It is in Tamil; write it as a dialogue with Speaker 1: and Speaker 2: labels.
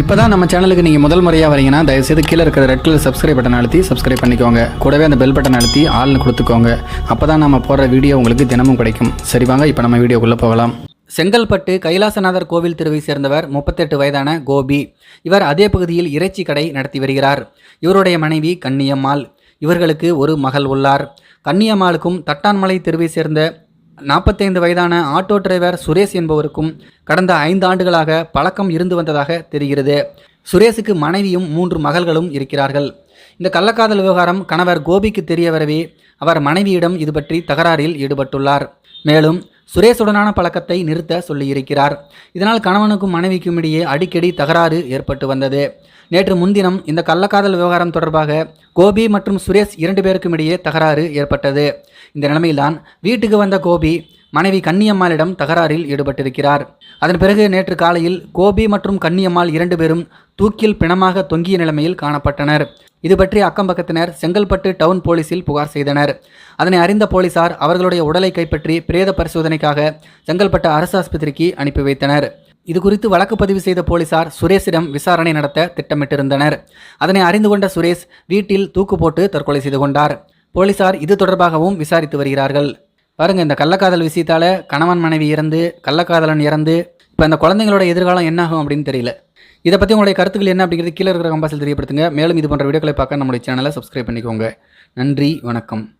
Speaker 1: இப்போ தான் நம்ம சேனலுக்கு நீங்கள் முதல் முறையாக வரீங்கன்னா தயவுசெய்து கீழே இருக்கிற ரெட் கலர் சப்ஸ்கிரைப் பட்டன் அழுத்தி சப்ஸ்கிரைப் பண்ணிக்கோங்க. கூடவே அந்த பெல் பட்டன் அழுத்தி ஆள்னு கொடுத்துக்கோங்க. அப்போ தான் நம்ம போடுற வீடியோ உங்களுக்கு தினமும் கிடைக்கும். சரி வாங்க இப்போ நம்ம வீடியோக்குள்ளே போகலாம். செங்கல்பட்டு கைலாசநாதர் கோவில் தெருவை சேர்ந்தவர் முப்பத்தெட்டு வயதான கோபி. இவர் அதே பகுதியில் இறைச்சி கடை நடத்தி வருகிறார். இவருடைய மனைவி கன்னியம்மாள். இவர்களுக்கு ஒரு மகள் உள்ளார். கன்னியம்மாளுக்கும் தட்டான்மலை தெருவை சேர்ந்த நாற்பத்தைந்து வயதான ஆட்டோ டிரைவர் சுரேஷ் என்பவருக்கும் கடந்த ஐந்து ஆண்டுகளாக பழக்கம் இருந்து வந்ததாக தெரிகிறது. சுரேஷுக்கு மனைவியும் மூன்று மகள்களும் இருக்கிறார்கள். இந்த கள்ளக்காதல் விவகாரம் கணவர் கோபிக்கு தெரிய வரவே அவர் மனைவியிடம் இது பற்றி தகராறில் ஈடுபட்டுள்ளார். மேலும் சுரேஷுடனான பழக்கத்தை நிறுத்த சொல்லியிருக்கிறார். இதனால் கணவனுக்கும் மனைவிக்கும் இடையே அடிக்கடி தகராறு ஏற்பட்டு வந்தது. நேற்று முன்தினம் இந்த கள்ளக்காதல் விவகாரம் தொடர்பாக கோபி மற்றும் சுரேஷ் இரண்டு பேருக்கும் இடையே தகராறு ஏற்பட்டது. இந்த நிலைமையில்தான் வீட்டுக்கு வந்த கோபி மனைவி கன்னியம்மாளிடம் தகராறில் ஈடுபட்டிருக்கிறார். அதன் பிறகு நேற்று காலையில் கோபி மற்றும் கன்னியம்மாள் இரண்டு பேரும் தூக்கில் பிணமாக தொங்கிய நிலைமையில் காணப்பட்டனர். இது பற்றி அக்கம்பக்கத்தினர் செங்கல்பட்டு டவுன் போலீசில் புகார் செய்தனர். அதனை அறிந்த போலீசார் அவர்களுடைய உடலை கைப்பற்றி பிரேத பரிசோதனைக்காக செங்கல்பட்டு அரசு ஆஸ்பத்திரிக்கு அனுப்பி வைத்தனர். இது குறித்து வழக்கு பதிவு செய்த போலீசார் சுரேஷிடம் விசாரணை நடத்த திட்டமிட்டிருந்தனர். அதனை அறிந்து கொண்ட சுரேஷ் வீட்டில் தூக்கு போட்டு தற்கொலை செய்து கொண்டார். போலீசார் இது தொடர்பாகவும் விசாரித்து வருகிறார்கள். பாருங்க இந்த கள்ளக்காதல் விஷயத்தால் கணவன் மனைவி இறந்து கள்ளக்காதலன் இறந்து இப்போ அந்த குழந்தைங்களோட எதிர்காலம் என்னாகும் அப்படின்னு தெரியல. இதை பற்றி உங்களுடைய கருத்துக்கள் என்ன அப்படிங்கிறது கீழே இருக்கிற கம்பாசில் தெரியப்படுத்துங்க. மேலும் இது போன்ற வீடியோக்களை பார்க்க நம்முடைய சேனலை சப்ஸ்கிரைப் பண்ணிக்கோங்க. நன்றி வணக்கம்.